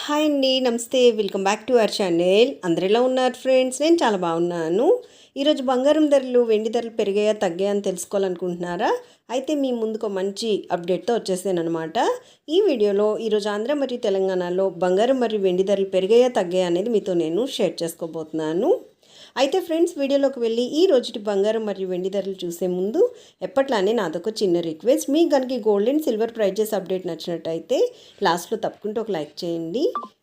Hi అండి నమస్తే. Welcome back to our channel. అందరిలో ఉన్నారు ఫ్రెండ్స్? నేను చాలా బాగున్నాను. ఈరోజు బంగారం ధరలు వెండి ధరలు పెరిగాయా తగ్గాయా అని తెలుసుకోవాలనుకుంటున్నారా? అయితే మీ ముందుకు మంచి అప్డేట్తో వచ్చేసాను అనమాట ఈ వీడియోలో ఈరోజు ఆంధ్ర మరియు తెలంగాణలో బంగారం మరియు వెండి ధరలు పెరిగాయా తగ్గాయా అనేది మీతో నేను షేర్ చేసుకోబోతున్నాను. అయితే ఫ్రెండ్స్ వీడియోలోకి వెళ్ళి ఈ రోజుటి బంగారం మరియు వెండి ధరలు చూసే ముందు ఎప్పట్లానే నాదొక చిన్న రిక్వెస్ట్. మీకు కనుక gold and silver prizes update నచ్చినట్టయితే లాస్ట్లో తప్పకుండా ఒక లైక్ చేయండి.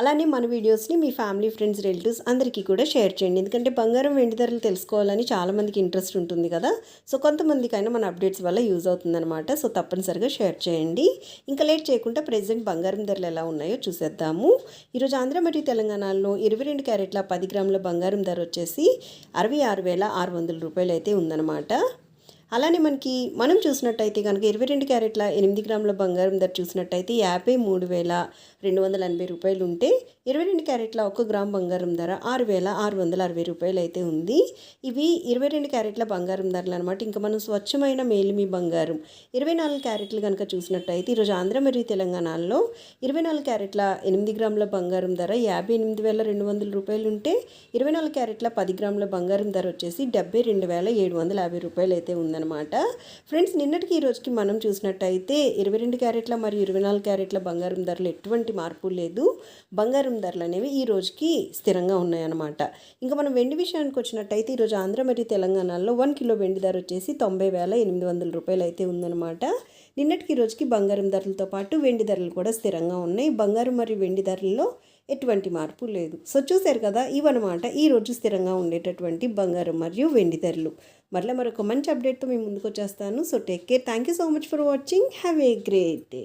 అలానే మన వీడియోస్ని మీ ఫ్యామిలీ ఫ్రెండ్స్ రిలేటివ్స్ అందరికీ కూడా షేర్ చేయండి. ఎందుకంటే బంగారం వెండి ధరలు తెలుసుకోవాలని చాలామందికి ఇంట్రెస్ట్ ఉంటుంది కదా. సో కొంతమందికైనా మన అప్డేట్స్ వల్ల యూజ్ అవుతుందన్నమాట. సో తప్పనిసరిగా షేర్ చేయండి. ఇంకా లేట్ చేయకుండా ప్రజెంట్ బంగారం ధరలు ఎలా ఉన్నాయో చూసేద్దాము. ఈరోజు ఆంధ్ర మరియు తెలంగాణలో ఇరవై రెండు క్యారెట్ల పది గ్రాముల బంగారం ధర వచ్చేసి అరవై ఆరు వేల ఆరు వందల రూపాయలు అయితే ఉందన్నమాట. అలానే మనకి మనం చూసినట్టయితే కనుక ఇరవై రెండు క్యారెట్ల ఎనిమిది గ్రాముల బంగారం ధర చూసినట్టయితే యాభై మూడు వేల రెండు వందల ఎనభై రూపాయలు ఉంటే ఇరవై రెండు క్యారెట్ల ఒక గ్రామ్ బంగారం ధర ఆరు వేల ఆరు వందల అరవై రూపాయలు అయితే ఉంది. ఇవి ఇరవై రెండు క్యారెట్ల బంగారం ధరలు అనమాట ఇంకా మనం స్వచ్ఛమైన మేలిమి బంగారం ఇరవై నాలుగు క్యారెట్లు కనుక చూసినట్టయితే ఈరోజు ఆంధ్ర మరియు తెలంగాణలో ఇరవై నాలుగు క్యారెట్ల ఎనిమిది గ్రాముల బంగారం ధర యాభై ఎనిమిది వేల రెండు వందల రూపాయలు ఉంటే ఇరవై నాలుగు క్యారెట్ల పది గ్రాముల బంగారం ధర వచ్చేసి డెబ్బై రెండు వేల ఏడు వందల యాభై రూపాయలు అయితే ఉందన్నమాట. అనమాట ఫ్రెండ్స్ నిన్నటికి ఈ రోజుకి మనం చూసినట్టయితే ఇరవై రెండు క్యారెట్ల మరియు ఇరవై నాలుగు క్యారెట్ల బంగారం ధరలు ఎటువంటి మార్పు లేదు. బంగారం ధరలు అనేవి ఈ రోజుకి స్థిరంగా ఉన్నాయన్నమాట. ఇంకా మనం వెండి విషయానికి వచ్చినట్టయితే ఈరోజు ఆంధ్ర మరియు తెలంగాణలో వన్ కిలో వెండి ధర వచ్చేసి తొంభై వేల ఎనిమిది వందల రూపాయలు అయితే ఉందన్నమాట. నిన్నటికి రోజుకి బంగారం ధరలతో పాటు వెండి ధరలు కూడా స్థిరంగా ఉన్నాయి. బంగారం మరియు వెండి ధరల్లో ఎటువంటి మార్పు లేదు. సో చూశారు కదా ఇవన్నమాట. ఈరోజు స్థిరంగా ఉండేటటువంటి బంగారం మరియు వెండి ధరలు. మరలా మరొక మంచి అప్డేట్తో మేము ముందుకు వచ్చేస్తాను. So take care thank you so much for watching have a great day